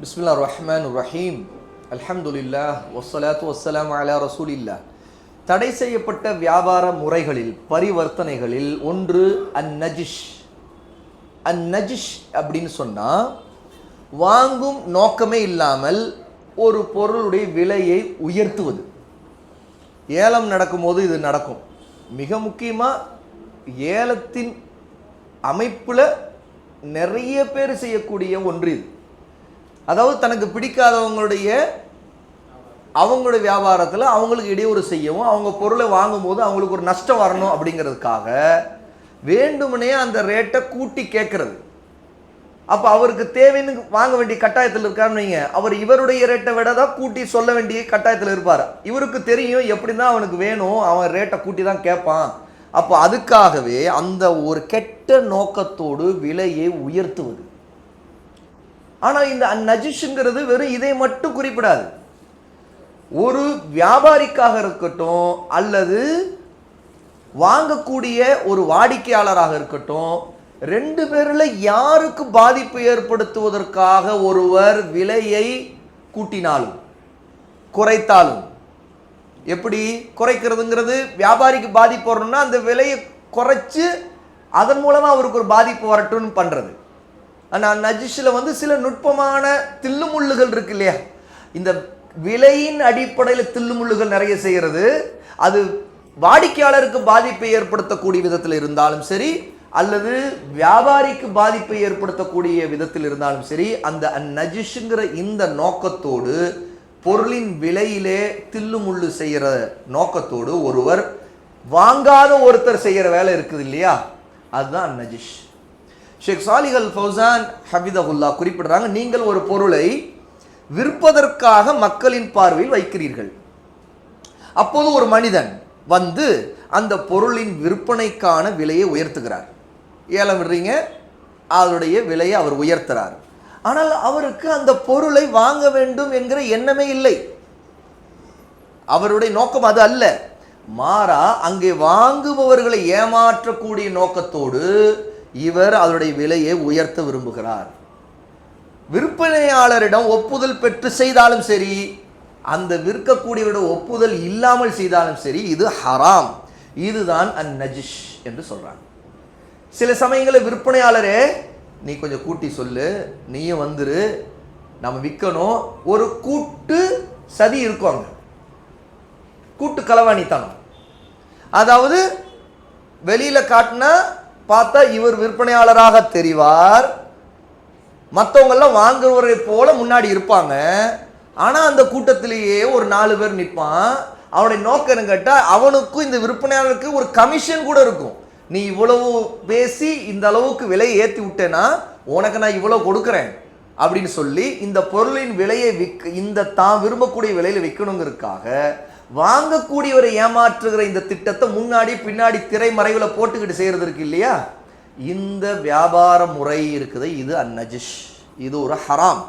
பிஸ்மில்லா ரஹ்மான் ரஹீம். அல்ஹம்துலில்லா வஸ்ஸலாத்து வசலாம் அலா ரசூலில்லா தடை செய்யப்பட்ட வியாபார முறைகளில் பரிவர்த்தனைகளில் ஒன்று அந்நஜிஷ். அந்நஜிஷ் அப்படின்னு சொன்னால் வாங்கும் நோக்கமே இல்லாமல் ஒரு பொருளுடைய விலையை உயர்த்துவது. ஏலம் நடக்கும்போது இது நடக்கும். மிக முக்கியமாக ஏலத்தின் அமைப்பில் நிறைய பேர் செய்யக்கூடிய ஒன்று இது. அதாவது தனக்கு பிடிக்காதவங்களுடைய அவங்களுடைய வியாபாரத்தில் அவங்களுக்கு இடையூறு செய்யவும் அவங்க பொருளை வாங்கும்போது அவங்களுக்கு ஒரு நஷ்டம் வரணும் அப்படிங்கிறதுக்காக வேண்டுமனே அந்த ரேட்டை கூட்டி கேட்கறது. அப்போ அவருக்கு தேவைன்னு வாங்க வேண்டிய கட்டாயத்தில் இருக்காருன்னு வைங்க. அவர் இவருடைய ரேட்டை விட தான் கூட்டி சொல்ல வேண்டிய கட்டாயத்தில் இருப்பார். இவருக்கு தெரியும் எப்படி தான் அவனுக்கு வேணும் அவன் ரேட்டை கூட்டி தான் கேட்பான். அப்போ அதுக்காகவே அந்த ஒரு கெட்ட நோக்கத்தோடு விலையை உயர்த்துவது. ஆனால் இந்த அந்நஜிஷுங்கிறது வெறும் இதை மட்டும் குறிப்பிடாது. ஒரு வியாபாரிக்காக இருக்கட்டும் அல்லது வாங்கக்கூடிய ஒரு வாடிக்கையாளராக இருக்கட்டும் ரெண்டு பேரில் யாருக்கு பாதிப்பு ஏற்படுத்துவதற்காக ஒருவர் விலையை கூட்டினாலும் குறைத்தாலும் எப்படி குறைக்கிறதுங்கிறது வியாபாரிக்கு பாதிப்பு வரணும்னா அந்த விலையை குறைச்சு அதன் மூலமாக அவருக்கு ஒரு பாதிப்பு வரட்டும்னு பண்ணுறது ஆனால் நஜிஷில் வந்து சில நுட்பமான தில்லுமுள்ளுகள் இருக்கு இல்லையா? இந்த விலையின் அடிப்படையில் தில்லுமுள்ளுகள் நிறைய செய்கிறது. அது வாடிக்கையாளருக்கு பாதிப்பை ஏற்படுத்தக்கூடிய விதத்தில் இருந்தாலும் சரி அல்லது வியாபாரிக்கு பாதிப்பை ஏற்படுத்தக்கூடிய விதத்தில் இருந்தாலும் சரி அந்த நஜிஷுங்கிற இந்த நோக்கத்தோடு பொருளின் விலையிலே தில்லுமுள்ளு செய்கிற நோக்கத்தோடு ஒருவர் வாங்காத ஒருத்தர் செய்கிற வேலை இருக்குது இல்லையா? அதுதான் நஜிஷ். ஷேக் சாலிகல் ஃபௌசான் ஹபிதகுல்லா குறிப்பிடுறாங்க நீங்கள் ஒரு பொருளை விற்பதற்காக மக்களின் பார்வையில் வைக்கிறீர்கள். அப்போது ஒரு மனிதன் வந்து அந்த பொருளின் விற்பனைக்கான விலையை உயர்த்துகிறார். ஏலம் விடுறீங்க? அதனுடைய விலையை அவர் உயர்த்துறார். ஆனால் அவருக்கு அந்த பொருளை வாங்க வேண்டும் என்கிற எண்ணமே இல்லை. அவருடைய நோக்கம் அது அல்ல. மாறா அங்கே வாங்குபவர்களை ஏமாற்றக்கூடிய நோக்கத்தோடு இவர் அதனுடைய விலையை உயர்த்த விரும்புகிறார். விற்பனையாளரிடம் ஒப்புதல் பெற்று செய்தாலும் சரி அந்த விற்கக்கூடியவரோட ஒப்புதல் இல்லாமல் செய்தாலும் சரி இது ஹராம். இதுதான் அந் நஜிஷ் என்று சொல்றாங்க. சில சமயங்களில் விற்பனையாளரே நீ கொஞ்சம் கூட்டி சொல்லு நீயும் வந்துரு நம்ம விற்கணும் ஒரு கூட்டு சதி இருக்கும் கூட்டு களவாணித்தனம். அதாவது வெளியில் காட்டினா பார்த்தா இவர் விற்பனையாளராக தெரிவார். மற்றவங்கெல்லாம் வாங்குறவரை போல முன்னாடி இருப்பாங்க. ஆனால் அந்த கூட்டத்திலேயே ஒரு நாலு பேர் நிற்பான் அவனுடைய நோக்கம் கேட்டால் அவனுக்கும் இந்த விற்பனையாளருக்கு ஒரு கமிஷன் கூட இருக்கும். நீ இவ்வளவு பேசி இந்த அளவுக்கு விலையை ஏற்றி விட்டேன்னா உனக்கு நான் இவ்வளோ கொடுக்குறேன் அப்படின்னு சொல்லி இந்த பொருளின் விலையை விற்க இந்த தான் விரும்பக்கூடிய விலையில் விற்கணுங்கிறதுக்காக வாங்கக்கூடியவரை ஏமாற்றுகிற இந்த திட்டத்தை முன்னாடி பின்னாடி திரைமறைவில் போட்டுக்கிட்டு செய்கிறது இருக்கு இல்லையா? இந்த வியாபார முறை இருக்குது. இது அந்நஜிஷ். இது ஒரு ஹராம்.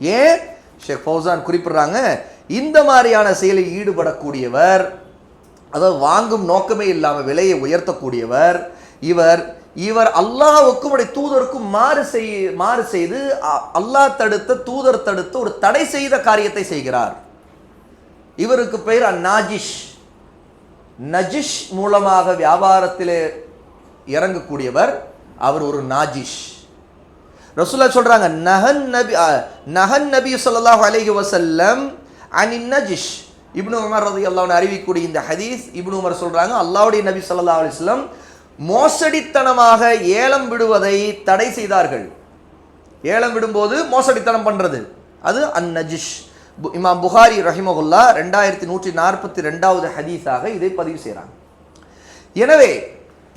ஏன்? ஷேக் ஃபௌசான் குறிப்பிடுறாங்க இந்த மாதிரியான செயலில் ஈடுபடக்கூடியவர் அதாவது வாங்கும் நோக்கமே இல்லாமல் விலையை உயர்த்தக்கூடியவர் இவர் இவர் அல்லாஹ்வுக்கும் உடைய தூதருக்கும் மாறு செய் மாறு செய்து அல்லாஹ் தடுத்த தூதர் தடுத்து ஒரு தடை செய்த காரியத்தை செய்கிறார். இவருக்கு பெயர் அந்நாஜிஷ். நஜிஷ் மூலமாக வியாபாரத்திலே இறங்கக்கூடியவர் அவர் ஒரு நாஜிஷ். ரசூலா சொல்றாங்க நஹன் நபி நஹன் நபி ஸல்லல்லாஹு அலைஹி வசல்லம் அனின் நஜிஷ். இப்னு உமர் ரதி அன்ஹு அறிவிக்கக்கூடிய இந்த ஹதீஸ் இப்னு உமர் சொல்றாங்க அல்லாவுடைய நபி சொல்லா அலிஸ்லம் மோசடித்தனமாக ஏலம் விடுவதை தடை செய்தார்கள். ஏலம் விடும்போது மோசடித்தனம் பண்றது அது அந்நஜிஷ். இமாம் புகாரி ரஹிமகுல்லா ரெண்டாயிரத்தி நூற்றி நாற்பத்தி ரெண்டாவது ஹதீஸாக இதை பதிவு செய்கிறாங்க. எனவே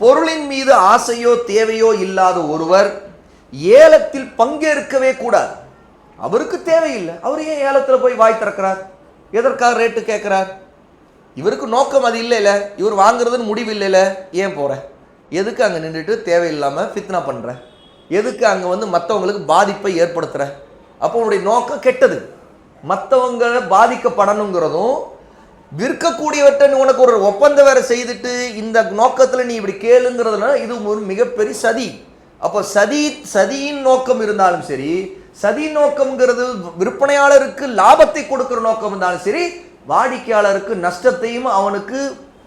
பொருளின் மீது ஆசையோ தேவையோ இல்லாத ஒருவர் ஏலத்தில் பங்கேற்கவே கூடாது. அவருக்கு தேவையில்லை. அவர் ஏன் ஏலத்தில் போய் வாய் திறக்கிறார்? எதற்காக ரேட்டு கேட்குறார்? இவருக்கு நோக்கம் அது இல்லைல்ல இவர் வாங்குறதுன்னு முடிவு இல்லைல்ல ஏன் போகிற எதுக்கு அங்கே நின்றுட்டு தேவையில்லாமல் ஃபித்னா பண்ணுறேன் எதுக்கு அங்கே வந்து மற்றவங்களுக்கு பாதிப்பை ஏற்படுத்துற? அப்போ உன்னுடைய நோக்கம் கெட்டது. மற்றவங்களை பாதிக்கப்படணுங்கிறதும் விற்கக்கூடியவற்றை நீ உனக்கு ஒரு ஒப்பந்தம் வேற செய்துட்டு இந்த நோக்கத்தில் நீ இப்படி கேளுங்கிறதுனால இது ஒரு மிகப்பெரிய சதி. அப்போ சதி சதியின் நோக்கம் இருந்தாலும் சரி சதி நோக்கம்ங்கிறது விற்பனையாளருக்கு லாபத்தை கொடுக்குற நோக்கம் இருந்தாலும் சரி வாடிக்கையாளருக்கு நஷ்டத்தையும் அவனுக்கு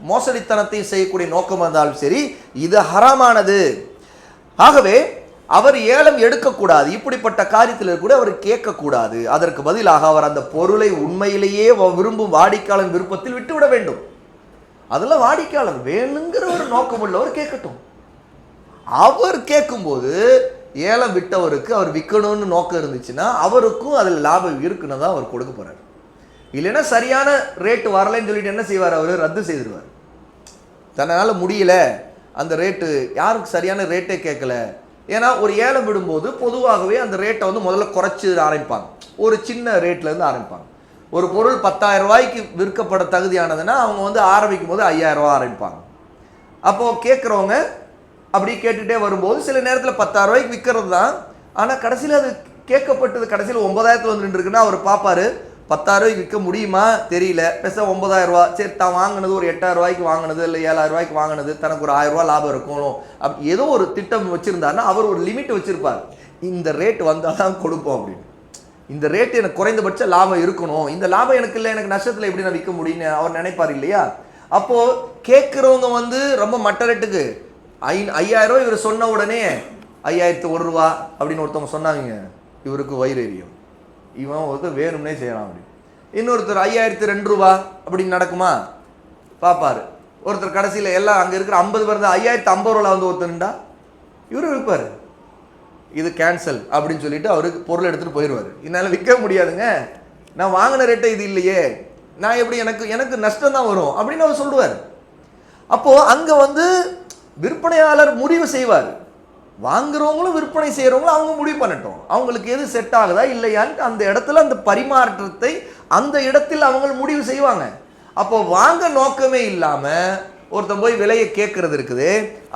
மோசடித்தனத்தையும் செய்யக்கூடிய நோக்கம் இருந்தாலும் சரி இது ஹராமானது. ஆகவே அவர் ஏலம் எடுக்கக்கூடாது இப்படிப்பட்ட காரியத்தில் கூட அவர் கேட்கக்கூடாது. அதற்கு பதிலாக அவர் அந்த பொருளை உண்மையிலேயே வ- விரும்பும் வாடிக்கையாளர் விருப்பத்தில் விட்டுவிட வேண்டும். அதெல்லாம் வாடிக்கையாளர் வேணுங்கிற ஒரு நோக்கம் உள்ளவர் கேட்கட்டும். அவர் கேட்கும்போது ஏலம் விட்டவருக்கு அவர் விற்கணும்னு நோக்கம் இருந்துச்சுன்னா அவருக்கும் அதில் லாபம் இருக்குன்னு தான் அவர் கொடுக்க போறாரு. இல்லைன்னா சரியான ரேட்டு வரலைன்னு சொல்லிட்டு என்ன செய்வார் அவர்? ரத்து செய்திருவார். தன்னால் முடியல. அந்த ரேட்டு யாருக்கு சரியான ரேட்டே கேட்கல? ஏன்னா ஒரு ஏலம் விடும்போது பொதுவாகவே அந்த ரேட்டை வந்து முதல்ல குறைச்சி ஆரம்பிப்பாங்க. ஒரு சின்ன ரேட்லேருந்து ஆரம்பிப்பாங்க. ஒரு பொருள் பத்தாயிரம் ரூபாய்க்கு விற்கப்பட தகுதியானதுன்னா அவங்க வந்து ஆரம்பிக்கும் போது ஐயாயிரம் ரூபாய் ஆரம்பிப்பாங்க. அப்போது கேட்குறவங்க அப்படி கேட்டுகிட்டே வரும்போது சில நேரத்தில் பத்தாயிரம் ரூபாய்க்கு விற்கிறது தான். ஆனால் கடைசியில் அது கேட்கப்பட்டது கடைசியில் ஒன்பதாயிரத்தில் வந்து நின்றுருக்குன்னா அவர் பார்ப்பாரு பத்தாயிரரூவாய்க்கு விற்க முடியுமா? தெரியல. பெச ஒன்பதாயிரரூவா சரி தான் வாங்கினது ஒரு எட்டாயிரரூவாய்க்கு வாங்கினது இல்லை ஏழாயிரரூவாய்க்கு வாங்கினது தனக்கு ஒரு ஆயிரம் ரூபா லாபம் இருக்கணும். அப் ஏதோ ஒரு திட்டம் வச்சுருந்தாருன்னா அவர் ஒரு லிமிட் வச்சுருப்பார். இந்த ரேட் வந்தால் தான் கொடுப்போம் அப்படின்னு. இந்த ரேட் எனக்கு குறைந்தபட்ச லாபம் இருக்கணும். இந்த லாபம் எனக்கு இல்லை எனக்கு நஷ்டத்தில் எப்படி நான் விற்க முடியும்னு அவர் நினைப்பார் இல்லையா? அப்போது கேட்குறவங்க வந்து ரொம்ப மட்ட ரேட்டுக்கு ஐ ஐயாயிரம் இவர் சொன்ன உடனே ஐயாயிரத்து ஒரு ரூபா அப்படின்னு ஒருத்தவங்க சொன்னாங்க இவருக்கு வயிறு எரியும். இவன் ஒருத்தர் வேணும்னே செய்யலாம் அப்படி. இன்னொருத்தர் ஐயாயிரத்து ரெண்டு ரூபா அப்படின்னு நடக்குமா? பார்ப்பாரு ஒருத்தர் கடைசியில் எல்லாம் அங்கே இருக்கிற ஐம்பது பேர் தான் ஐயாயிரத்து ஐம்பது ரூபா வந்து ஒருத்தருண்டா இவரும் விற்பார் இது கேன்சல் அப்படின்னு சொல்லிட்டு அவருக்கு பொருள் எடுத்துகிட்டு போயிடுவார் என்னால் விற்க முடியாதுங்க. நான் வாங்கின ரேட்டை இது இல்லையே. நான் எப்படி எனக்கு எனக்கு நஷ்டம் தான் வரும் அப்படின்னு அவர் சொல்லுவார். அப்போது அங்கே வந்து விற்பனையாளர் முடிவு செய்வார். வாங்குறவங்களும் விற்பனை செய்கிறவங்களும் அவங்க முடிவு பண்ணட்டும். அவங்களுக்கு எது செட் ஆகுதா இல்லையான்ட்டு அந்த இடத்துல அந்த பரிமாற்றத்தை அந்த இடத்தில் அவங்க முடிவு செய்வாங்க. அப்போ வாங்க நோக்கமே இல்லாமல் ஒருத்தன் போய் விலையை கேட்கறது இருக்குது.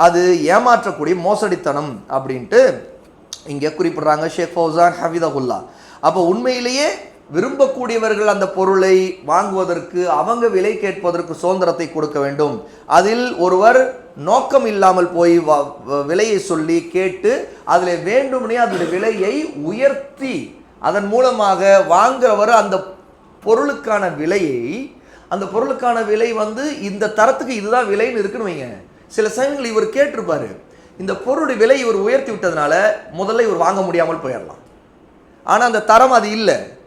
அது ஏமாற்றக்கூடிய மோசடித்தனம் அப்படின்ட்டு இங்கே குறிப்பிட்றாங்க ஷேக் ஃபௌசான் ஹவிதகுல்லா அப்போ உண்மையிலேயே விரும்பக்கூடியவர்கள் அந்த பொருளை வாங்குவதற்கு அவங்க விலை கேட்பதற்கு சுதந்திரத்தை கொடுக்க வேண்டும். அதில் ஒருவர் நோக்கம் இல்லாமல் போய் வ- விலையை சொல்லி கேட்டு அதில் வேண்டும்னே அதனுடைய விலையை உயர்த்தி அதன் மூலமாக வாங்குறவர் அந்த பொருளுக்கான விலையை அந்த பொருளுக்கான விலை வந்து இந்த தரத்துக்கு இதுதான் விலைன்னு இருக்குன்னு வைங்க. சில சமயங்கள் இவர் கேட்டிருப்பாரு இந்த பொருளுடைய விலை இவர் உயர்த்தி விட்டதுனால முதல்ல இவர் வாங்க முடியாமல் போயிடலாம் ஆனால் அந்த தரம் அது இல்லை.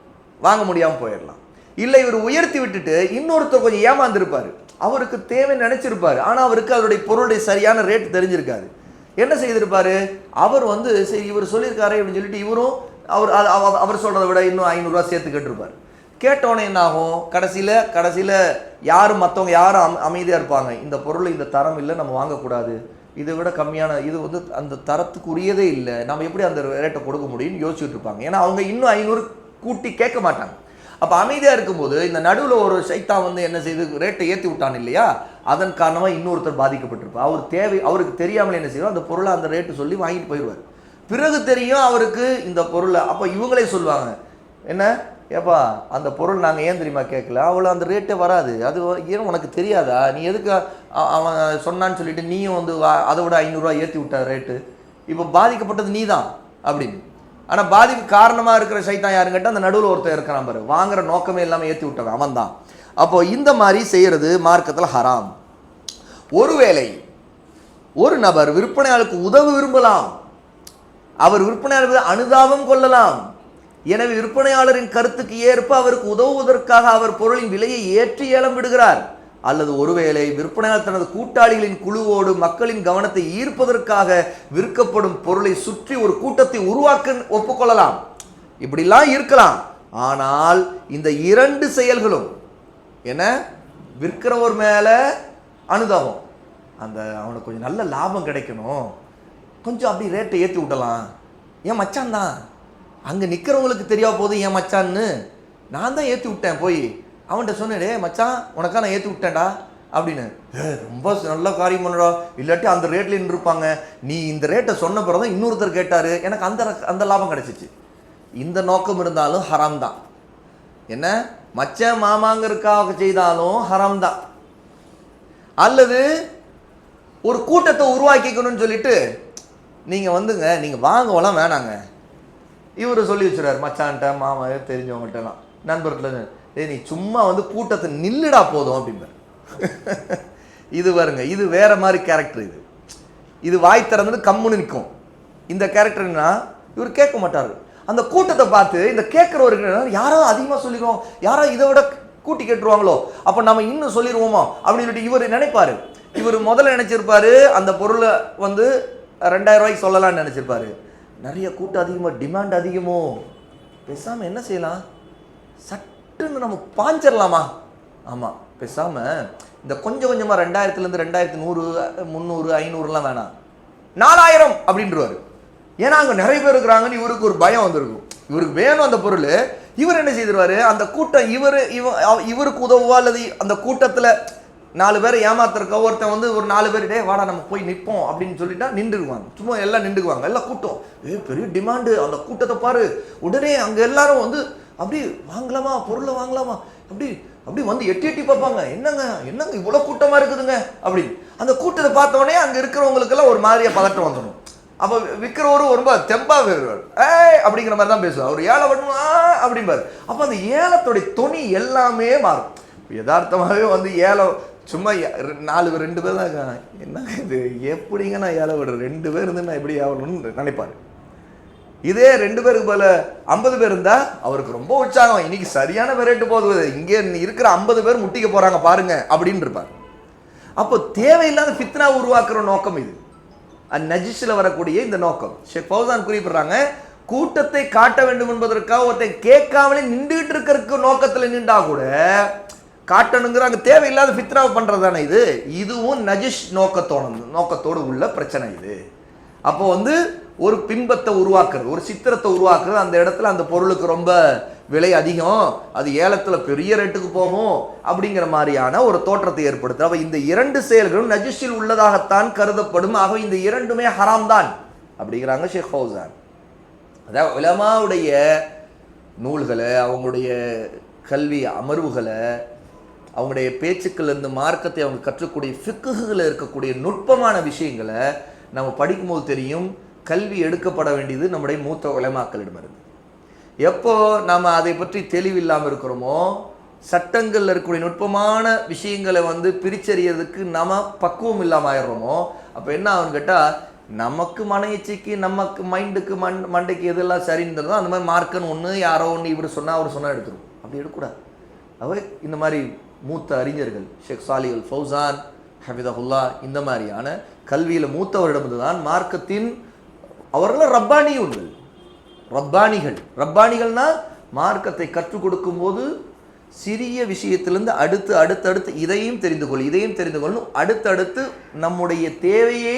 வாங்க முடியாமல் போயிடலாம். இல்லை இவர் உயர்த்தி விட்டுட்டு இன்னொருத்தர் கொஞ்சம் ஏமாந்துருப்பார். அவருக்கு தேவை நினச்சிருப்பார். ஆனால் அவருக்கு அதனுடைய பொருளுடைய சரியான ரேட் தெரிஞ்சிருக்காது. என்ன செய்திருப்பாரு? அவர் வந்து சரி இவர் சொல்லியிருக்காரு அப்படின்னு சொல்லிட்டு இவரும் அவர் அது- அவ- அவர் சொல்கிறத விட இன்னும் ஐநூறுரூவா சேர்த்து கேட்டிருப்பார். கேட்டோன்னே என்ன ஆகும் கடைசியில் கடைசியில் யாரும் மற்றவங்க யாரும் அம் அமைதியாக இருப்பாங்க? இந்த பொருள் இந்த தரம் இல்லை நம்ம வாங்கக்கூடாது. இதை விட கம்மியான இது வந்து அந்த தரத்துக்குரியதே இல்லை. நம்ம எப்படி அந்த ரேட்டை கொடுக்க முடியும்னு யோசிச்சுட்டு இருப்பாங்க. ஏன்னா அவங்க இன்னும் ஐநூறு கூட்டி கேட்க மாட்டாங்க. அப்போ அமைதியாக இருக்கும்போது இந்த நடுவில் ஒரு சைத்தா வந்து என்ன செய்து ரேட்டை ஏற்றி விட்டான் இல்லையா? அதன் காரணமாக இன்னொருத்தர் பாதிக்கப்பட்டிருப்பார். அவர் தேவை அவருக்கு தெரியாமல் என்ன செய்வோம் அந்த பொருளை அந்த ரேட்டு சொல்லி வாங்கிட்டு போயிடுவார். பிறகு தெரியும் அவருக்கு இந்த பொருளை அப்போ இவங்களே சொல்லுவாங்க என்ன? ஏப்பா அந்த பொருள் நாங்கள் ஏன் தெரியுமா கேட்கல? அவ்வளோ அந்த ரேட்டே வராது. அது ஏன் உனக்கு தெரியாதா? நீ எதுக்கு அவன் சொன்னான்னு சொல்லிட்டு நீயும் வந்து வா- அதை விட ஐநூறுரூவா ஏற்றி விட்ட ரேட்டு. இப்போ பாதிக்கப்பட்டது நீ தான் அப்படின்னு. ஆனால் பாதிப்பு காரணமாக இருக்கிற சைத்தான் யாருன்னு கேட்டால் அந்த நடுவில் ஒருத்தர் இருக்கிறான் பாரு. வாங்குற நோக்கமே இல்லாமல் ஏற்றி விட்டவன் அவன் தான் அப்போ இந்த மாதிரி செய்கிறது மார்க்கத்தில் ஹராம். ஒருவேளை ஒரு நபர் விற்பனையாளருக்கு உதவ விரும்பலாம். அவர் விற்பனையாளர் அனுதாபம் கொள்ளலாம். எனவே விற்பனையாளரின் கருத்துக்கு ஏற்ப அவருக்கு உதவுவதற்காக அவர் பொருளின் விலையை ஏற்றி ஏலம் விடுகிறார் அல்லது ஒருவேளை விற்பனையாளர் தனது கூட்டாளிகளின் குழுவோடு மக்களின் கவனத்தை ஈர்ப்பதற்காக விற்கப்படும் பொருளை சுற்றி ஒரு கூட்டத்தை உருவாக்க ஒப்புக்கொள்ளலாம். இப்படிலாம் இருக்கலாம். ஆனால் இந்த இரண்டு செயல்களும் என்ன? விற்கிறவர் மேலே அனுதாபம். அந்த அவனுக்கு கொஞ்சம் நல்ல லாபம் கிடைக்கணும். கொஞ்சம் அப்படி ரேட்டை ஏற்றி விடலாம். என் மச்சான் தான்? அங்கே நிற்கிறவங்களுக்கு தெரியா போது என் மச்சான்னு? நான் தான் ஏற்றி விட்டேன் போய். அவன்கிட்ட சொன்னேன் மச்சான் உனக்கா நான் ஏற்றி விட்டேன்டா அப்படின்னு. "ஏ, ரொம்ப நல்ல காரியம் பண்ணுடா. இல்லாட்டி அந்த ரேட்ல நின்றுருப்பாங்க. நீ இந்த ரேட்டை சொன்ன பிறகு தான் இன்னொருத்தர் கேட்டார். எனக்கு அந்த அந்த லாபம் கிடச்சிச்சு. இந்த நோக்கம் இருந்தாலும் ஹராம் தான். என்ன? மச்ச மாமாங்கிறதுக்காக செய்தாலும் ஹராம் தான். அல்லது ஒரு கூட்டத்தை உருவாக்கிக்கணும்னு சொல்லிட்டு நீங்கள் வந்துங்க நீங்கள் வாங்கவெல்லாம் வேணாங்க. இவர் சொல்லி வச்சுறாரு மச்சான்ட்ட மாமா தெரிஞ்சவங்கள்ட்டலாம். நண்பர்கிட்ட ஏ நீ சும்மா வந்து கூட்டத்தை நில்லுடா போதும் அப்படிம்பாரு. இது பாருங்க இது வேற மாதிரி கேரக்டர் இது. இது வாய் திறந்து கம்முன்னு நிற்கும் இந்த கேரக்டர்னா இவர் கேட்க மாட்டார். அந்த கூட்டத்தை பார்த்து இந்த கேட்குறவருக்கு யாராவது அதிகமாக சொல்லிடுவோம் யாரோ இதை விட கூட்டி கேட்டுருவாங்களோ? அப்போ நம்ம இன்னும் சொல்லிடுவோமா அப்படின்னு சொல்லிட்டு இவர் நினைப்பாரு. இவர் முதல்ல நினச்சிருப்பாரு அந்த பொருளை வந்து ரெண்டாயிரம் ரூபாய்க்கு சொல்லலாம்னு நினச்சிருப்பாரு. நிறைய கூட்டம் அதிகமாக டிமாண்ட் அதிகமோ? பேசாமல் என்ன செய்யலாம்? சட்டுன்னு நம்ம பாஞ்சிடலாமா ஆமாம் பேசாமல் இந்த கொஞ்சம் கொஞ்சமாக ரெண்டாயிரத்துலேருந்து ரெண்டாயிரத்து நூறு முந்நூறு ஐநூறுலாம் வேணாம். நாலாயிரம் அப்படின்றவாரு. ஏன்னா அங்கே நிறைய பேர் இருக்கிறாங்கன்னு இவருக்கு ஒரு பயம் வந்திருக்கும். இவருக்கு வேணும் அந்த பொருள். இவர் என்ன செய்திருவாரு? அந்த கூட்டம் இவர் இவ இவருக்கு உதவுவா அல்லது அந்த கூட்டத்தில் நாலு பேரை ஏமாத்துறக்க ஒருத்தன் வந்து ஒரு நாலு பேர் டே வாடா நம்ம போய் நிற்போம் அப்படின்னு சொல்லிட்டா நின்றுக்குவாங்க. சும்மா எல்லாம் நின்றுக்குவாங்க. எல்லாம் கூட்டம். ஏ பெரிய டிமாண்டு. அந்த கூட்டத்தை பாரு. உடனே அங்கே எல்லாரும் வந்து அப்படி வாங்கலாமா பொருளை வாங்கலாமா? அப்படி அப்படி வந்து எட்டி எட்டி பார்ப்பாங்க. என்னங்க என்னங்க இவ்வளோ கூட்டமாக இருக்குதுங்க? அப்படின்னு. அந்த கூட்டத்தை பார்த்தோடனே அங்கே இருக்கிறவங்களுக்கெல்லாம் ஒரு மாதிரியா பதட்டம் வந்துடும். அப்போ விற்கிறவரும் ரொம்ப தெம்பா வருவார் ஏய் அப்படிங்கிற மாதிரி தான் பேசுவார். அவர் ஏழை பண்ணுவா அப்படிம்பாரு. அப்போ அந்த ஏலத்தோடைய துணி எல்லாமே மாறும். யதார்த்தமாகவே வந்து ஏலம் சும்மா நாலு பேர் ரெண்டு பேர் தான் இருக்காங்க. என்னங்க இது? எப்படிங்க நான் ஏழை விடுறேன் ரெண்டு பேர் இருந்து நான் எப்படி ஆகணும்னு நினைப்பாரு. இதே ரெண்டு பேருக்கு போல ஐம்பது பேர் இருந்தா அவருக்கு ரொம்ப உற்சாகம். இன்னைக்கு சரியான ரேட்டு போகுது. இங்கே இருக்கிற ஐம்பது பேர் முட்டிக்க போறாங்க பாருங்க அப்படின்னு இருப்பார். அப்போ தேவையில்லாத ஃபித்னா உருவாக்குற நோக்கம் இது. அந்நஜிஸில் வரக்கூடிய இந்த நோக்கம். ஷேக் ஃபௌசான் குறிப்பிடுறாங்க கூட்டத்தை காட்ட வேண்டும் என்பதற்காக ஒருத்தன் கேட்காமலே நின்றுகிட்டு இருக்கிறதுக்கு நோக்கத்தில் நின்றா கூட காட்டணுங்கிற அங்கே தேவையில்லாத ஃபித்னாவை பண்ணுறது தானே இது. இதுவும் நஜிஷ் நோக்கத்தோட நோக்கத்தோடு உள்ள பிரச்சனை இது. அப்போ வந்து ஒரு பின்பத்தை உருவாக்குறது ஒரு சித்திரத்தை உருவாக்குறது அந்த இடத்துல அந்த பொருளுக்கு ரொம்ப விலை அதிகம் அது ஏலத்தில் பெரிய ரேட்டுக்கு போகும் அப்படிங்கிற மாதிரியான ஒரு தோற்றத்தை ஏற்படுத்து அப்போ இந்த இரண்டு செயல்களும் நஜிஷில் உள்ளதாகத்தான் கருதப்படும். ஆகவே இந்த இரண்டுமே ஹராம் தான் அப்படிங்கிறாங்க ஷேக் ஃபௌசான் அதாவது உலமாவுடைய நூல்களை அவங்களுடைய கல்வி அமர்வுகளை அவங்களுடைய பேச்சுக்கள் இருந்து மார்க்கத்தை அவங்க கற்றக்கூடிய ஃபிக்குகளில் இருக்கக்கூடிய நுட்பமான விஷயங்களை நம்ம படிக்கும்போது தெரியும். கல்வி எடுக்கப்பட வேண்டியது நம்முடைய மூத்த உலமாக்களிடமிருந்து. எப்போ நாம் அதை பற்றி தெளிவில்லாமல் இருக்கிறோமோ சட்டங்களில் இருக்கக்கூடிய நுட்பமான விஷயங்களை வந்து பிரிச்சறியறதுக்கு நம்ம பக்குவம் இல்லாமல் ஆயிடுறோமோ அப்போ என்ன ஆகும்னு கேட்டால் நமக்கு மன இச்சைக்கு நமக்கு மைண்டுக்கு மண் மண்டைக்கு எதெல்லாம் சரின்னு தெரியுதோ அந்த மாதிரி மார்க்கன் ஒன்று யாரோ ஒன்று இவர் சொன்னால் அவர் சொன்னால் எடுத்துரும். அப்படி எடுக்கக்கூடாது. அவை இந்த மாதிரி மூத்த அறிஞர்கள் ஷேக் சாலிகள் ஃபௌசான் ஹபிதஹுல்லா இந்த மாதிரியான கல்வியில் மூத்தவரிடமிருந்து தான் மார்க்கத்தின் அவர்கள் உண்டு ரப்பானிகள். ரப்பானிகள்னா மார்க்கத்தை கற்றுக் கொடுக்கும்போது சிறிய விஷயத்திலிருந்து அடுத்து அடுத்தடுத்து இதையும் தெரிந்து கொள் இதையும் தெரிந்து கொள்ளும் அடுத்தடுத்து நம்முடைய தேவையை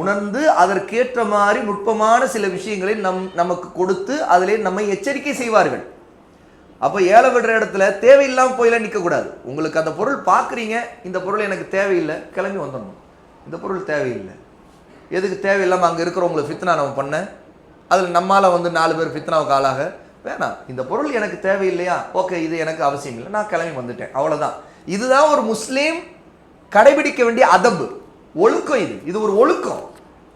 உணர்ந்து அதற்கேற்ற மாதிரி நுட்பமான சில விஷயங்களை நம் நமக்கு கொடுத்து அதிலே நம்மை எச்சரிக்கை செய்வார்கள். அப்போ ஏழை விடுற இடத்துல தேவையில்லாமல் போயெல்லாம் நிற்கக்கூடாது உங்களுக்கு அந்த பொருள் பார்க்குறீங்க இந்த பொருள் எனக்கு தேவையில்லை கிளம்பி வந்துடணும். இந்த பொருள் தேவையில்லை. எதுக்கு தேவையில்லாமல் அங்கே இருக்கிறவங்களை ஃபித்னா நம்ம பண்ண? அதில் நம்மால் வந்து நாலு பேர் ஃபித்னாவுக்கு ஆளாக? வேணாம். இந்த பொருள் எனக்கு தேவையில்லையா? ஓகே இது எனக்கு அவசியம் இல்லை. நான் கிளம்பி வந்துட்டேன். அவ்வளோதான் இதுதான் ஒரு முஸ்லீம் கடைபிடிக்க வேண்டிய அதபு ஒழுக்கம் இது. இது ஒரு ஒழுக்கம்.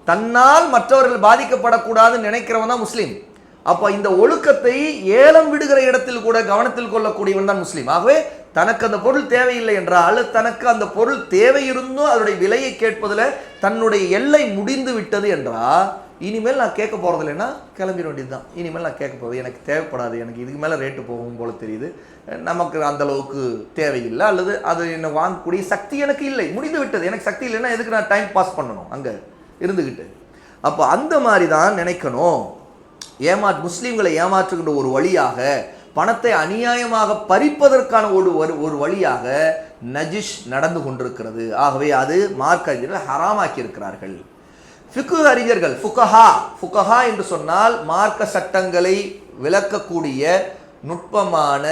தன்னால் மற்றவர்கள் பாதிக்கப்படக்கூடாதுன்னு நினைக்கிறவன் தான் முஸ்லீம். அப்போ இந்த ஒழுக்கத்தை ஏலம் விடுகிற இடத்தில் கூட கவனத்தில் கொள்ளக்கூடியவன் தான் முஸ்லீம். ஆகவே தனக்கு அந்த பொருள் தேவையில்லை என்றால் தனக்கு அந்த பொருள் தேவை இருந்தும் அதனுடைய விலையை கேட்பதில் தன்னுடைய எல்லை முடிந்து விட்டது என்றால் இனிமேல் நான் கேட்க போகிறது இல்லைன்னா கிளம்பிட வேண்டியது தான் இனிமேல் நான் கேட்க போகிறது எனக்கு தேவைப்படாது. எனக்கு இதுக்கு மேலே ரேட்டு போகும் போல தெரியுது. நமக்கு அந்தளவுக்கு தேவையில்லை. அல்லது அது என்ன வாங்கக்கூடிய சக்தி எனக்கு இல்லை. முடிந்து விட்டது. எனக்கு சக்தி இல்லைன்னா எதுக்கு நான் டைம் பாஸ் பண்ணணும்? அங்கே இருந்துக்கிட்டு அப்போ அந்த மாதிரி தான் நினைக்கணும். ஏமா முஸ்லீம்களை ஏமாற்றுகின்ற ஒரு வழியாக பணத்தை அநியாயமாக பறிப்பதற்கான ஒரு ஒரு ஒரு வழியாக நஜிஷ் நடந்து கொண்டிருக்கிறது. ஆகவே அது மார்க்க அறிஞர்கள் ஹராமாக்கி இருக்கிறார்கள் ஃபிக்கு அறிஞர்கள் ஃபுகஹா ஃபுகஹா என்று சொன்னால் மார்க்க சட்டங்களை விளக்கக்கூடிய நுட்பமான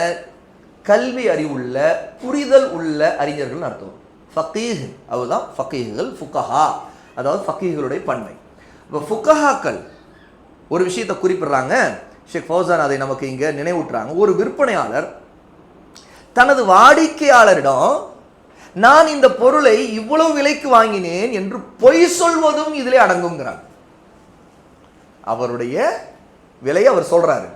கல்வி அறிவுள்ள புரிதல் உள்ள அறிஞர்கள் அர்த்தம். ஃபக்கீஹ் அதுதான் ஃபக்கீஹுகள் ஃபுகஹா அதாவது ஃபக்கீஹுகளுடைய பன்மை. இப்போ ஃபுகஹாக்கள் ஒரு விஷயத்தை குறிப்பிடுறாங்க. ஷேக் ஃபௌசான் அதை நமக்கு இங்கே நினைவூட்டுறாங்க. ஒரு விற்பனையாளர் தனது வாடிக்கையாளரிடம் நான் இந்த பொருளை இவ்வளவு விலைக்கு வாங்கினேன் என்று பொய் சொல்வதும் இதிலே அடங்குங்கிறாங்க அவருடைய விலையை அவர் சொல்றாரு.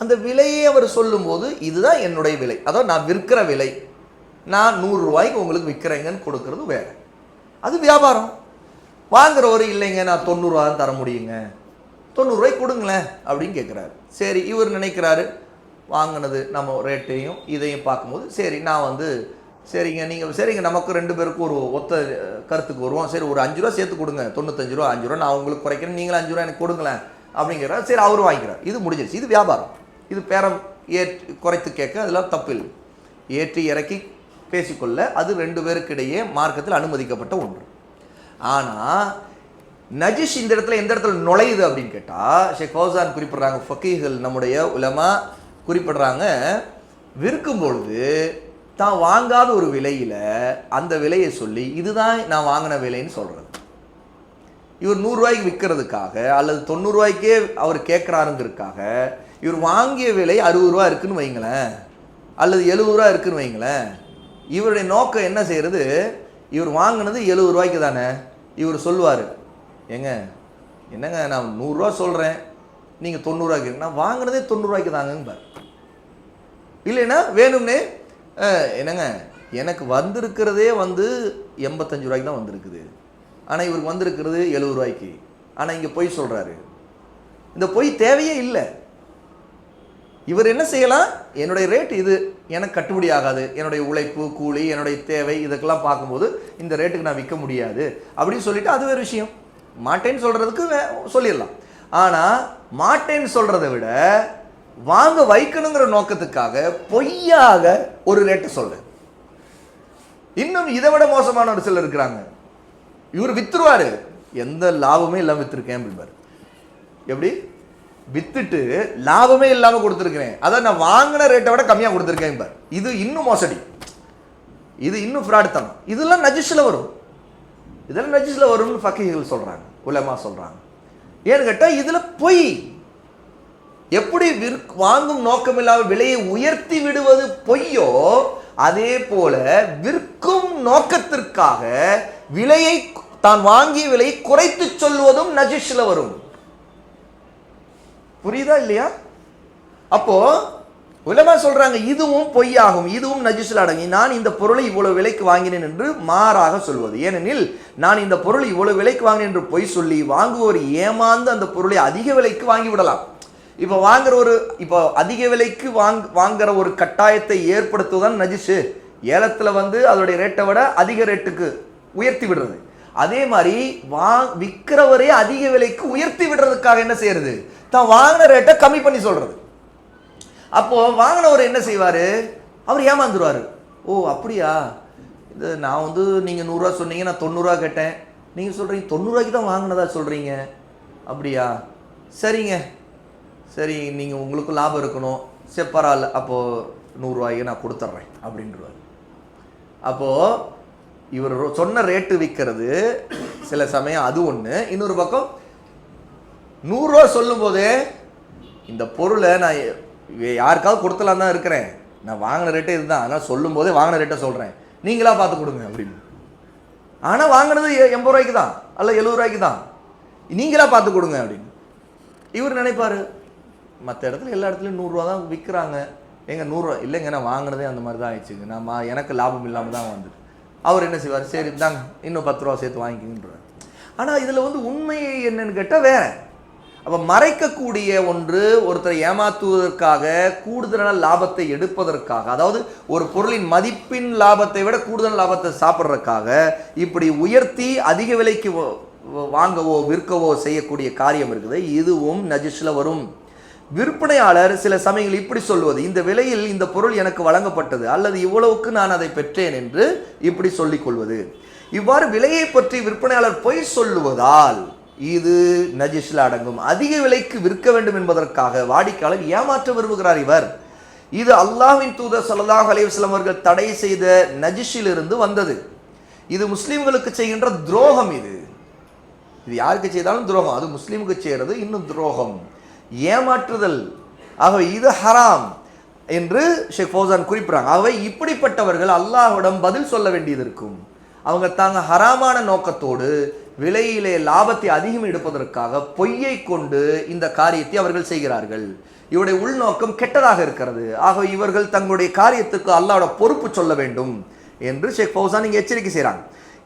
அந்த விலையை அவர் சொல்லும்போது இதுதான் என்னுடைய விலை. அதாவது நான் விற்கிற விலை. நான் நூறு ரூபாய்க்கு உங்களுக்கு விற்கிறேங்கன்னு கொடுக்கறது வேற. அது வியாபாரம். வாங்குறவர் இல்லைங்க நான் தொண்ணூறுவா தான் தர முடியுங்க. தொண்ணூறுரூவாய்க்கு கொடுங்களேன் அப்படின்னு கேட்குறாரு சரி இவர் நினைக்கிறாரு வாங்கினது நம்ம ரேட்டையும் இதையும் பார்க்கும்போது சரி நான் வந்து சரிங்க நீங்கள் சரிங்க நமக்கு ரெண்டு பேருக்கும் ஒரு ஒத்த கருத்துக்கு வருவோம். சரி ஒரு அஞ்சு ரூபா சேர்த்து கொடுங்க. தொண்ணூத்தஞ்சு ரூபா அஞ்சு ரூபா நான் உங்களுக்கு குறைக்கிறேன் நீங்களும் அஞ்சு ரூபா எனக்கு கொடுங்களேன் அப்படிங்கிறார். சரி அவர் வாங்கிக்கிறார். இது முடிஞ்சிருச்சு. இது வியாபாரம். இது பேரம் ஏற்று குறைத்து கேட்க அதெல்லாம் தப்பு இல்லை ஏற்றி இறக்கி பேசிக்கொள்ள அது ரெண்டு பேருக்கிடையே மார்க்கத்தில் அனுமதிக்கப்பட்ட ஒன்று. ஆனால் நஜிஷ் இந்த இடத்துல எந்த இடத்துல நுழையுது அப்படின்னு கேட்டால் ஷேக் ஃபௌசான் குறிப்பிடுறாங்க ஃபக்கீகள் நம்முடைய உலமா குறிப்பிடுறாங்க விற்கும் பொழுது தான் வாங்காத ஒரு விலையில் அந்த விலையை சொல்லி இதுதான் நான் வாங்கின விலைன்னு சொல்கிறது இவர் நூறுரூவாய்க்கு விற்கிறதுக்காக அல்லது தொண்ணூறுரூவாய்க்கே அவர் கேட்குறாருங்கிறதுக்காக இவர் வாங்கிய விலை அறுபது ரூபா இருக்குன்னு வைங்களேன் அல்லது எழுபது ரூபா இருக்குன்னு வைங்களேன். இவருடைய நோக்கம் என்ன செய்கிறது இவர் வாங்கினது எழுபது ரூபாய்க்கு தானே இவர் சொல்லுவார். ஏங்க என்னங்க நான் நூறுரூவா சொல்கிறேன் நீங்கள் தொண்ணூறுரூவாய்க்கு நான் வாங்கினதே தொண்ணூறுரூவாய்க்கு தாங்கம்பார் இல்லைன்னா வேணும்னே என்னங்க எனக்கு வந்திருக்கிறதே வந்து எண்பத்தஞ்சு ரூபாய்க்கு தான் வந்திருக்குது. ஆனால் இவருக்கு வந்திருக்கிறது எழுபது ரூபாய்க்கு. ஆனால் இங்கே பொய் சொல்கிறாரு இந்த பொய் தேவையே இல்லை. இவர் என்ன செய்யலாம்? என்னுடைய ரேட் இது. எனக்கு கட்டுப்படி ஆகாது. என்னுடைய உழைப்பு கூலி என்னுடைய தேவை இதுக்கெல்லாம் பார்க்கும்போது இந்த ரேட்டுக்கு நான் விற்க முடியாது. அப்படின்னு சொல்லிட்டு அது ஒரு விஷயம். மாட்டேன்னு சொல்கிறதுக்கு வே- சொல்லிடலாம். ஆனால் மாட்டேன்னு சொல்கிறத விட வாங்க வைக்கணுங்கிற நோக்கத்துக்காக பொய்யாக ஒரு ரேட்டை சொல்கிறேன் இன்னும் இதை விட மோசமான ஒரு சிலர் இருக்கிறாங்க. இவர் வித்துருவார். எந்த லாபமே இல்லாமல் வித்துருக்கேன் அப்படிம்பார். எப்படி? வித்துட்டு லாபமே இல்லாமல் கொடுத்துருக்கிறேன். அதான் நான் வாங்கின ரேட்டை விட கம்மியாக கொடுத்துருக்கேன் பார் இது இன்னும் மோசடி. இது இன்னும் ஃப்ராடு தனம் இதெல்லாம் நஜிஷில் வரும். இதெல்லாம் நஜிஸில் வரும்னு ஃபக்கீகள் சொல்கிறாங்க உலமா சொல்கிறாங்க ஏன்னு கேட்டால் இதில் பொய். எப்படி விற் வாங்கும் நோக்கம் இல்லாமல் விலையை உயர்த்தி விடுவது பொய்யோ அதே போல விற்கும் நோக்கத்திற்காக விலையை தான் வாங்கிய விலையை குறைத்து சொல்வதும் நஜிஷில் வரும். புரியுதா இல்லையா? அப்போ உலமா சொல்றாங்க இதுவும் பொய்யாகும் இதுவும் நஜிசில் அடங்கி நான் இந்த பொருளை இவ்வளவு விலைக்கு வாங்கினேன் என்று மாறாக சொல்வது. ஏனெனில் நான் இந்த பொருளை இவ்வளவு விலைக்கு வாங்கினேன் என்று பொய் சொல்லி வாங்குவோர் ஏமாந்து அந்த பொருளை அதிக விலைக்கு வாங்கி விடலாம். இப்போ வாங்குற ஒரு இப்போ அதிக விலைக்கு வாங் வாங்குற ஒரு கட்டாயத்தை ஏற்படுத்துவதுதான் நஜிஷு ஏலத்தில் வந்து அதோடைய ரேட்டை விட அதிக ரேட்டுக்கு உயர்த்தி விடுறது. அதே மாதிரி வா விற்கிறவரே அதிக விலைக்கு உயர்த்தி விடுறதுக்காக என்ன செய்யறது? தான் வாங்கின ரேட்டை கம்மி பண்ணி சொல்றது. அப்போ வாங்கினவர் என்ன செய்வார்? அவர் ஏமாந்துருவாரு. ஓ அப்படியா? இது நான் வந்து நீங்கள் நூறுரூவா சொன்னீங்க நான் தொண்ணூறுரூவா கேட்டேன். நீங்கள் சொல்கிறீங்க தொண்ணூறுரூவாய்க்கு தான் வாங்கினதா சொல்கிறீங்க அப்படியா? சரிங்க. சரி நீங்கள் உங்களுக்கு லாபம் இருக்கணும். சரி பரவாயில்ல. அப்போது நூறுரூவாய்க்கு நான் கொடுத்துட்றேன் அப்படின்றவர். அப்போது இவர் சொன்ன ரேட்டு விற்கிறது சில சமயம் அது ஒன்று இன்னொரு பக்கம் நூறுரூவா சொல்லும்போதே இந்த பொருளை நான் யாருக்காவது கொடுத்தலாம் தான் இருக்கிறேன். நான் வாங்கின ரேட்டே இதுதான். ஆனால் சொல்லும்போதே வாங்கின ரேட்டை சொல்கிறேன் நீங்களாக பார்த்து கொடுங்க அப்படின்னு. ஆனால் வாங்கினது எ- எண்பது ரூபாய்க்கு தான். அல்ல எழுபது ரூபாய்க்கு தான். நீங்களாக பார்த்து கொடுங்க அப்படின்னு. இவர் நினைப்பார் மற்ற இடத்துல எல்லா இடத்துலையும் நூறுரூவா தான் விற்கிறாங்க எங்க நூறுரூவா இல்லைங்க நான் வாங்கினதே அந்த மாதிரி தான் ஆயிடுச்சுங்க. நான் மா- எனக்கு லாபம் இல்லாமல் தான் வந்துட்டு அவர் என்ன செய்வார்? சரி இந்தாங்க இன்னும் பத்து ரூபா சேர்த்து வாங்கிக்கிங்கன்றார். ஆனால் இதில் வந்து உண்மை என்னன்னு கேட்டால் வேறு. அப்போ மறைக்கக்கூடிய ஒன்று ஒருத்தரை ஏமாற்றுவதற்காக கூடுதலான லாபத்தை எடுப்பதற்காக அதாவது ஒரு பொருளின் மதிப்பின் லாபத்தை விட கூடுதல் லாபத்தை சாப்பிட்றதுக்காக இப்படி உயர்த்தி அதிக விலைக்கு வ- வாங்கவோ விற்கவோ செய்யக்கூடிய காரியம் இருக்குது. இதுவும் நஜிஷில் வரும். விற்பனையாளர் சில சமயங்கள் இப்படி சொல்வது இந்த விலையில் இந்த பொருள் எனக்கு வழங்கப்பட்டது அல்லது இவ்வளவுக்கு நான் அதை பெற்றேன் என்று இப்படி சொல்லிக் கொள்வது. இவ்வாறு விலையை பற்றி விற்பனையாளர் பொய் சொல்லுவதால் இது நஜிஷில் அடங்கும். அதிக விலைக்கு விற்க வேண்டும் என்பதற்காக வாடிக்கையாளர் ஏமாற்ற விரும்புகிறார் இவர். இது அல்லாஹின் தூதர் சல்லாஹ் அலைஹி அவர்கள் தடை செய்த நஜிஷிலிருந்து வந்தது. இது முஸ்லீம்களுக்கு செய்கின்ற துரோகம் இது. இது யாருக்கு செய்தாலும் துரோகம். அது முஸ்லீமுக்கு செய்கிறது இன்னும் துரோகம். ஏமாற்றுதல். ஆகவே இது ஹராம் என்று ஷேக் ஃபௌசான் குறிப்பிடுறாங்க. ஆகவே இப்படிப்பட்டவர்கள் அல்லாஹ்விடம் பதில் சொல்ல வேண்டியது இருக்கும். அவங்க தாங்க ஹராமான நோக்கத்தோடு விலையிலே லாபத்தை அதிகம் எடுப்பதற்காக பொய்யை கொண்டு இந்த காரியத்தை அவர்கள் செய்கிறார்கள். இவருடைய உள்நோக்கம் கெட்டதாக இருக்கிறது. ஆக இவர்கள் தங்களுடைய காரியத்துக்கு அல்லாவோட பொறுப்பு சொல்ல வேண்டும் என்று ஷேக் ஃபௌசான் இங்கே எச்சரிக்கை செய்கிறாங்க.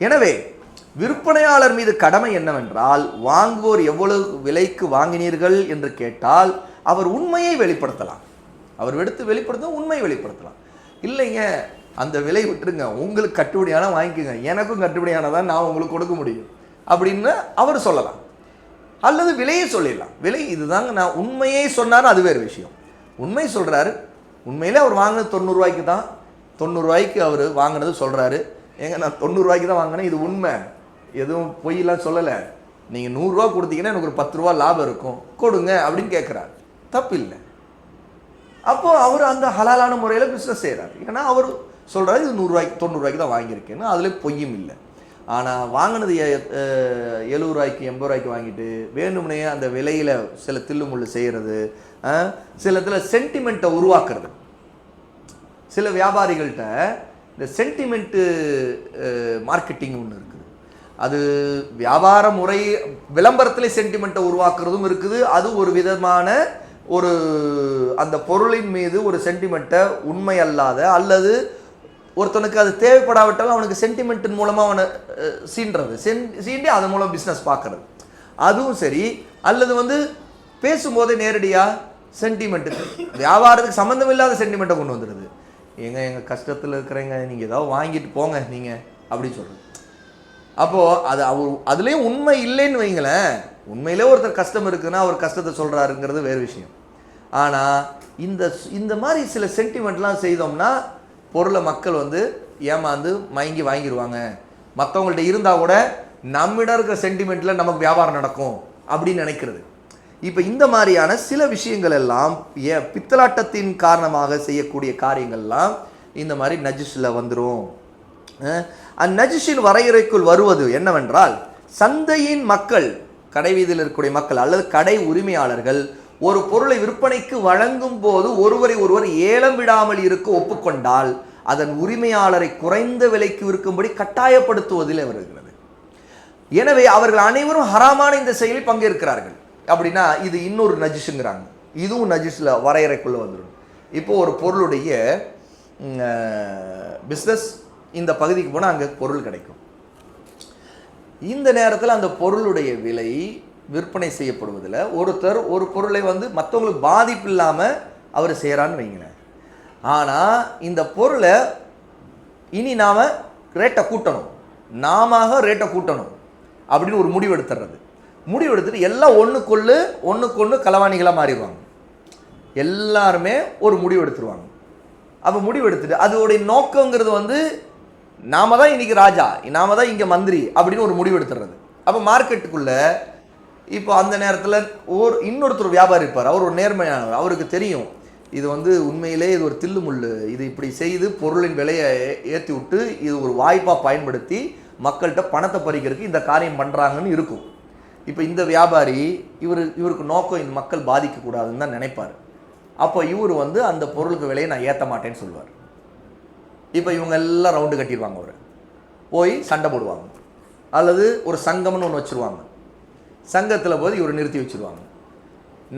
எனவே விற்பனையாளர் மீது கடமை என்னவென்றால் வாங்குவோர் எவ்வளவு விலைக்கு வாங்கினீர்கள் என்று கேட்டால் அவர் உண்மையை வெளிப்படுத்தலாம். அவர் எடுத்து வெளிப்படுத்த உண்மையை வெளிப்படுத்தலாம். இல்லைங்க அந்த விலை விட்டுருங்க. உங்களுக்கு கட்டுப்படியான வாங்கிக்கோங்க. எனக்கும் கட்டுப்படியானதான் நான் உங்களுக்கு கொடுக்க முடியும். அப்படின்னு அவர் சொல்லலாம். அல்லது விலையை சொல்லிடலாம். விலை இதுதாங்க நான் உண்மையே சொன்னார் அது வேறு விஷயம். உண்மை சொல்கிறாரு உண்மையிலே அவர் வாங்கினது தொண்ணூறுரூவாய்க்கு தான். தொண்ணூறுரூவாய்க்கு அவர் வாங்கினது சொல்கிறாரு ஏங்க நான் தொண்ணூறுரூவாய்க்கு தான் வாங்கினேன் இது உண்மை. எதுவும் பொய்யெல்லாம் சொல்லலை. நீங்கள் நூறுரூவா கொடுத்தீங்கன்னா எனக்கு ஒரு பத்து ரூபா லாபம் இருக்கும். கொடுங்க அப்படின்னு கேட்குறாரு தப்பு இல்லை அப்போது அவர் அந்த ஹலாலான முறையில் பிஸ்னஸ் செய்கிறார் ஏன்னா அவர் சொல்கிறாரு இது நூறுரூவாய்க்கு தொண்ணூறுரூவாய்க்கு தான் வாங்கியிருக்கேன்னு. அதில் பொய்யும் இல்லை. ஆனால் வாங்கினது எழுபது ரூபாய்க்கு எண்பது ரூபாய்க்கு வாங்கிட்டு வேணும்னே அந்த விலையில் சில தில்லுமுள்ளு செய்கிறது சில இதில் சென்டிமெண்ட்டை உருவாக்குறது. சில வியாபாரிகள்கிட்ட இந்த சென்டிமெண்ட்டு மார்க்கெட்டிங் ஒன்று இருக்குது. அது வியாபார முறை விளம்பரத்திலே சென்டிமெண்ட்டை உருவாக்குறதும் இருக்குது. அது ஒரு விதமான ஒரு அந்த பொருளின் மீது ஒரு சென்டிமெண்ட்டை உண்மை அல்லாத அல்லது ஒருத்தனுக்கு அது தேவைப்படாவிட்டாலும் அவனுக்கு சென்டிமெண்ட்டின் மூலமாக அவனை சீன்றது சென் சீண்டி அதன் மூலம் பிஸ்னஸ் பார்க்கறது அதுவும் சரி அல்லது வந்து பேசும்போதே நேரடியாக சென்டிமெண்ட்டு வியாபாரத்துக்கு சம்மந்தம் இல்லாத சென்டிமெண்ட்டை கொண்டு வந்துடுது. ஏங்க எங்கள் கஷ்டத்தில் இருக்கிறேங்க நீங்கள் ஏதாவது வாங்கிட்டு போங்க நீங்கள் அப்படின்னு சொல்கிறது அப்போது அது அவர் அதுலேயும் உண்மை இல்லைன்னு வைங்களேன். உண்மையிலே ஒருத்தர் கஷ்டம் இருக்குன்னா அவர் கஷ்டத்தை சொல்கிறாருங்கிறது வேறு விஷயம். ஆனால் இந்த இந்த மாதிரி சில சென்டிமெண்ட்லாம் செய்தோம்னா பொருளை மக்கள் வந்து ஏமாந்து மயங்கி வாங்கிடுவாங்க மற்றவங்கள்ட்ட இருந்தால் கூட நம்மிடம் இருக்கிற சென்டிமெண்ட்டில் நமக்கு வியாபாரம் நடக்கும் அப்படின்னு நினைக்கிறது. இப்போ இந்த மாதிரியான சில விஷயங்கள் எல்லாம் ஏ பித்தலாட்டத்தின் காரணமாக செய்யக்கூடிய காரியங்கள்லாம் இந்த மாதிரி நஜிஸில் வந்துடும் அந்நஜிஷின் வரையறைக்குள் வருவது என்னவென்றால் சந்தையின் மக்கள் கடை வீதியில் இருக்கக்கூடிய மக்கள் அல்லது கடை உரிமையாளர்கள் ஒரு பொருளை விற்பனைக்கு வழங்கும் போது ஒருவரை ஒருவர் ஏலம் விடாமல் இருக்க ஒப்புக்கொண்டால் அதன் உரிமையாளரை குறைந்த விலைக்கு விற்கும்படி கட்டாயப்படுத்துவதில் வருகிறது. எனவே அவர்கள் அனைவரும் ஹராமான இந்த செயலில் பங்கேற்கிறார்கள். அப்படின்னா இது இன்னொரு நஜிஷுங்கிறாங்க. இதுவும் நஜிஸில் வரையறைக்குள்ளே வந்துடும் இப்போ ஒரு பொருளுடைய பிஸ்னஸ் இந்த பகுதிக்கு போனால் அங்கே பொருள் கிடைக்கும். இந்த நேரத்தில் அந்த பொருளுடைய விலை விற்பனை செய்யப்படுவதில் ஒருத்தர் ஒரு பொருளை வந்து மற்றவங்களுக்கு பாதிப்பு இல்லாமல் அவர் செய்கிறான்னு வைங்களேன் ஆனால் இந்த பொருளை இனி நாம் ரேட்டை கூட்டணும். நாம ரேட்டை கூட்டணும் அப்படின்னு ஒரு முடிவு எடுத்துடுறது முடிவு எடுத்துட்டு எல்லாம் ஒன்றுக்கொள்ளு ஒன்றுக்கொன்று களவாணிகளாக மாறிடுவாங்க. எல்லாருமே ஒரு முடிவு எடுத்துருவாங்க அப்போ முடிவு எடுத்துட்டு அதோடைய நோக்கங்கிறது வந்து நாம தான் இன்னைக்கு ராஜா நாம தான் இங்கே மந்திரி அப்படின்னு ஒரு முடிவு எடுத்துடுறது அப்போ மார்க்கெட்டுக்குள்ளே இப்போ அந்த நேரத்தில் ஒரு இன்னொருத்தர் வியாபாரி இருப்பார். அவர் ஒரு நேர்மையானவர். அவருக்கு தெரியும். இது வந்து உண்மையிலே இது ஒரு தில்லு முள்ளு. இது இப்படி செய்து பொருளின் விலையை ஏற்றி விட்டு இது ஒரு வாய்ப்பாக பயன்படுத்தி மக்கள்கிட்ட பணத்தை பறிக்கிறதுக்கு இந்த காரியம் பண்ணுறாங்கன்னு இருக்கும். இப்போ இந்த வியாபாரி இவர் இவருக்கு நோக்கம் இந்த மக்கள் பாதிக்கக்கூடாதுன்னு தான் நினைப்பார். அப்போ இவர் வந்து அந்த பொருளுக்கு விலையை நான் ஏற்ற மாட்டேன்னு சொல்லுவார். இப்போ இவங்க எல்லாம் ரவுண்டு கட்டிடுவாங்க அவர். போய் சண்டை போடுவாங்க. அல்லது ஒரு சங்கம்னு ஒன்று வச்சுருவாங்க. சங்கத்தில் போது இவரை நிறுத்தி வச்சுருவாங்க.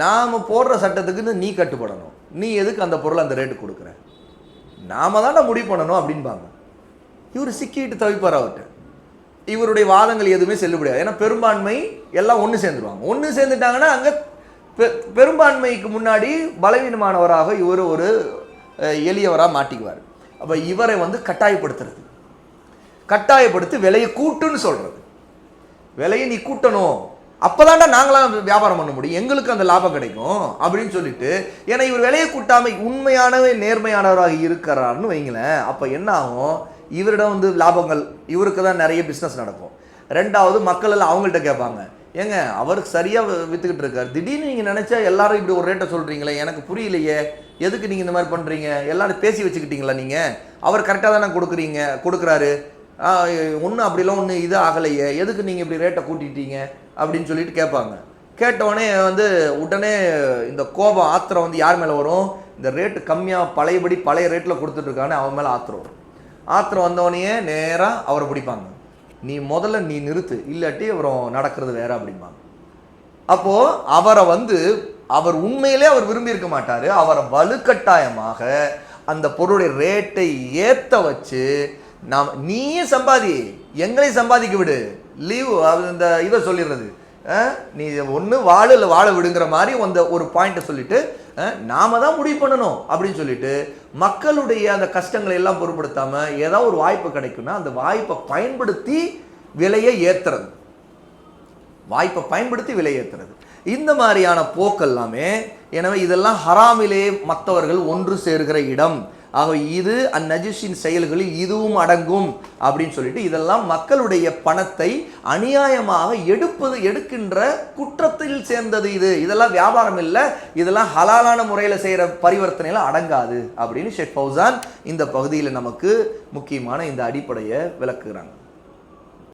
நாம் போடுற சட்டத்துக்குன்னு நீ கட்டுப்படணும். நீ எதுக்கு அந்த பொருளை அந்த ரேட்டு கொடுக்குற? நாம தானே முடிவு பண்ணணும் அப்படின்பாங்க இவர் சிக்கிட்டு தவிப்பார் அவர்கிட்ட. இவருடைய வாதங்கள் எதுவுமே செல்லுபடியாது ஏன்னா பெரும்பான்மை எல்லாம் ஒன்று சேர்ந்துருவாங்க. ஒன்று சேர்ந்துட்டாங்கன்னா அங்கே பெ பெரும்பான்மைக்கு முன்னாடி பலவீனமானவராக இவர் ஒரு எளியவராக மாட்டிக்குவார். அப்போ இவரை வந்து கட்டாயப்படுத்துறது. கட்டாயப்படுத்தி விலையை கூட்டுன்னு சொல்கிறது விலையை நீ கூட்டணும். அப்போதான்டா நாங்களாம் வியாபாரம் பண்ண முடியும். எங்களுக்கு அந்த லாபம் கிடைக்கும் அப்படின்னு சொல்லிட்டு ஏன்னா இவர் விலையை கூட்டாமை உண்மையானவே நேர்மையானவராக இருக்கிறார்னு வைங்களேன். அப்போ என்ன ஆகும்? இவரிடம் வந்து லாபங்கள் இவருக்கு தான் நிறைய பிஸ்னஸ் நடக்கும். ரெண்டாவது மக்கள் எல்லாம் அவங்கள்ட்ட கேட்பாங்க. ஏங்க அவருக்கு சரியாக விற்றுக்கிட்டு இருக்கார். திடீர்னு நீங்கள் நினச்சா எல்லாரும் இப்படி ஒரு ரேட்டை சொல்கிறீங்களே எனக்கு புரியலையே. எதுக்கு நீங்கள் இந்த மாதிரி பண்ணுறீங்க எல்லாரும் பேசி வச்சுக்கிட்டீங்களா நீங்கள் அவர் கரெக்டாக தானே கொடுக்குறீங்க கொடுக்குறாரு. ஒன்றும் அப்படிலாம் ஒன்றும் இது ஆகலையே. எதுக்கு நீங்கள் இப்படி ரேட்டை கூட்டிட்டீங்க? அப்படின்னு சொல்லிட்டு கேட்பாங்க. கேட்டவுடனே வந்து உடனே இந்த கோபம் ஆத்திரம் வந்து யார் மேலே வரும்? இந்த ரேட்டு கம்மியாக பழையபடி பழைய ரேட்டில் கொடுத்துட்ருக்கானே அவன் மேலே ஆத்திரம் வரும். ஆத்திரம் வந்தவனையே நேராக அவரை பிடிப்பாங்க. நீ முதல்ல நீ நிறுத்து இல்லாட்டி அப்புறம் நடக்கிறது வேற அப்படிம்பாங்க. அப்போது அவரை வந்து அவர் உண்மையிலே அவர் விரும்பி இருக்க அவரை வலுக்கட்டாயமாக அந்த பொருளுடைய ரேட்டை ஏற்ற வச்சு நாம் நீயே சம்பாதி எங்களை சம்பாதிக்க விடு. லீவ் இந்த இதை சொல்லிடுறது. நீ ஒன்று வாழ இல்லை வாழ விடுங்கிற மாதிரி அந்த ஒரு பாயிண்ட்டை சொல்லிட்டு நாம தான் முடிவு பண்ணணும் அப்படின்னு சொல்லிட்டு மக்களுடைய அந்த கஷ்டங்களை எல்லாம் பொருட்படுத்தாமல் ஏதாவது ஒரு வாய்ப்பு கிடைக்கும்னா அந்த வாய்ப்பை பயன்படுத்தி விலையை ஏற்றுறது வாய்ப்பை பயன்படுத்தி விலையேற்றுறது இந்த மாதிரியான போக்கெல்லாமே எனவே இதெல்லாம் ஹராமிலே மற்றவர்கள் ஒன்று சேர்கிற இடம். ஆக இது அந்நஜிஷின் செயல்களில் இதுவும் அடங்கும் அப்படின்னு சொல்லிட்டு இதெல்லாம் மக்களுடைய பணத்தை அநியாயமாக எடுப்பது எடுக்கின்ற குற்றத்தில் சேர்ந்தது இது. இதெல்லாம் வியாபாரம் இல்லை. இதெல்லாம் ஹலாலான முறையில் செய்கிற பரிவர்த்தனையில் அடங்காது அப்படின்னு ஷேக் ஃபௌசான் இந்த பகுதியில் நமக்கு முக்கியமான இந்த அடிப்படையை விளக்குகிறாங்க